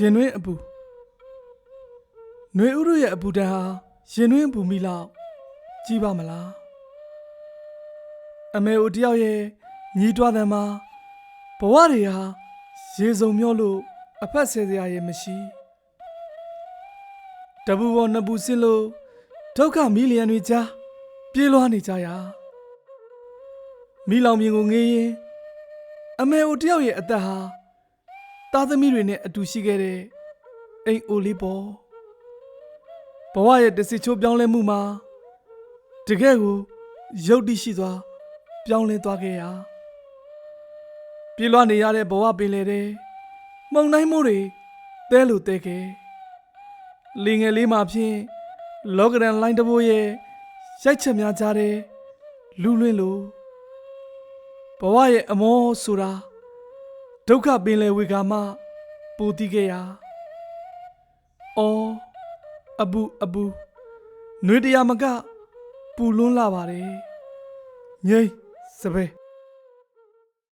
ရင်တွင်းအပူຫນွေဥရုရဲ့အပူတန်းဟာရင်တွင်းအပူမိလောက်ကြီးပါမလားအမေဦးတယောက်ရဲ့ညီးတွားတယ်မှာဘဝတွေဟာရေစုံမျောလို့အဖက်ဆဲစရာရဲ့မရှိတပူပေါ်နှစ်ပူစင်းလို့ဒုက္ခမီလီယံတွေကြားပြေးလွှားနေကြရာမိလောင်မြင်ကိုငေးရင်အမေဦးတယောက်ရဲ့အသက်ဟာ သားသမီးတွေနဲ့အတူရှိခဲ့တဲ့အိမ်အိုလေးပေါ်ဘဝရဲ့တစီချိုးပြောင်းလဲမှုမှာတကယ်ကိုရုပ်တိရှိစွာပြောင်းလဲသွားခဲ့ရာပြေးလွှားနေရတဲ့ဘဝပင်လေတဲ့မှုန်တိုင်းမိုးတွေတဲလို့တဲခဲ့လင်ငယ်လေးမှာဖြင့်လောကရန်လိုင်းတဘိုးရဲ့ရိုက်ချက်များကြားတဲ့လူလွင့်လို့ဘဝရဲ့အမောဆိုတာ ဒုက္ခပင်လေဝေကာမပူတိခဲ့ရာအော်အဘူအဘူနှွေတရားမကပူလွန်းလာပါတယ်ငိမ့်စပယ်